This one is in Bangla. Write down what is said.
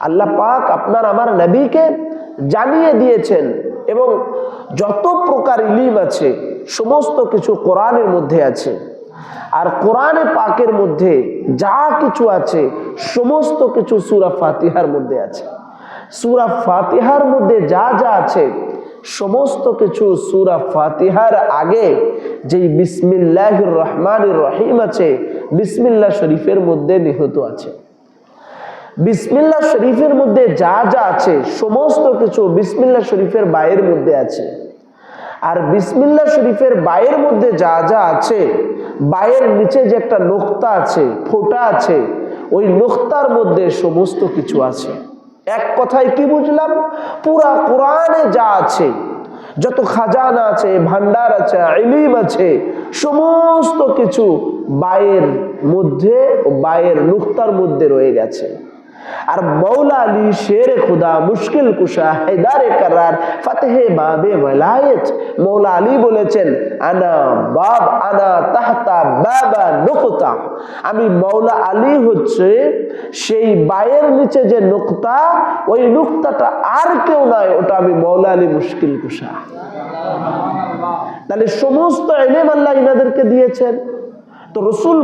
আল্লাহ পাক আপনার আমার নবীকে জানিয়ে দিয়েছেন এবং যত প্রকার ইলিম আছে, সমস্ত কিছু কোরআনের মধ্যে আছে। আর কোরআনে পাকের মধ্যে যা কিছু আছে, সমস্ত কিছু সুরা ফাতিহার মধ্যে আছে। সুরা ফাতিহার মধ্যে যা যা আছে, সমস্ত কিছু সুরা ফাতিহার আগে যেই বিসমিল্লাহ রহমান রহিম আছে, বিসমিল্লাহ শরীফের মধ্যে নিহত আছে। বিসমিল্লাহ শরীফের মধ্যে যা যা আছে, সমস্ত কিছু বিসমিল্লাহ শরীফের বায়ের মধ্যে আছে। আর বিসমিল্লাহ শরীফের বায়ের মধ্যে যা যা আছে, বায়ের নিচে যে একটা নোক্তা আছে, ফোঁটা আছে, ওই নোক্তার মধ্যে সমস্ত কিছু আছে। এক কথায় কি বুঝলাম? পুরা কোরআনে যা আছে, যত খাজানা আছে, ভান্ডার আছে, ইলিম আছে, সমস্ত কিছু বায়ের মধ্যে ও বায়ের নুক্তার মধ্যে রয়ে গেছে। আর মৌলা আলী শের খুদা মুশকিল কুশা হেদারে করার ফতেহে বাবে ওয়ালায়েত। মৌলা আলী বলেছেন, আনা বাব, আনা তাহতা, বাবা নুকতা। আমি মৌলা আলী হচ্ছে সেই বায়ের নিচে যে নুক্তা, ওই নুক্তাটা আর কেউ নয় ওটা আমি মৌলা আলী মুশকিল কুশা। তাহলে সমস্ত এলেম আল্লাহ ইনাদেরকে দিয়েছেন। তো রসুল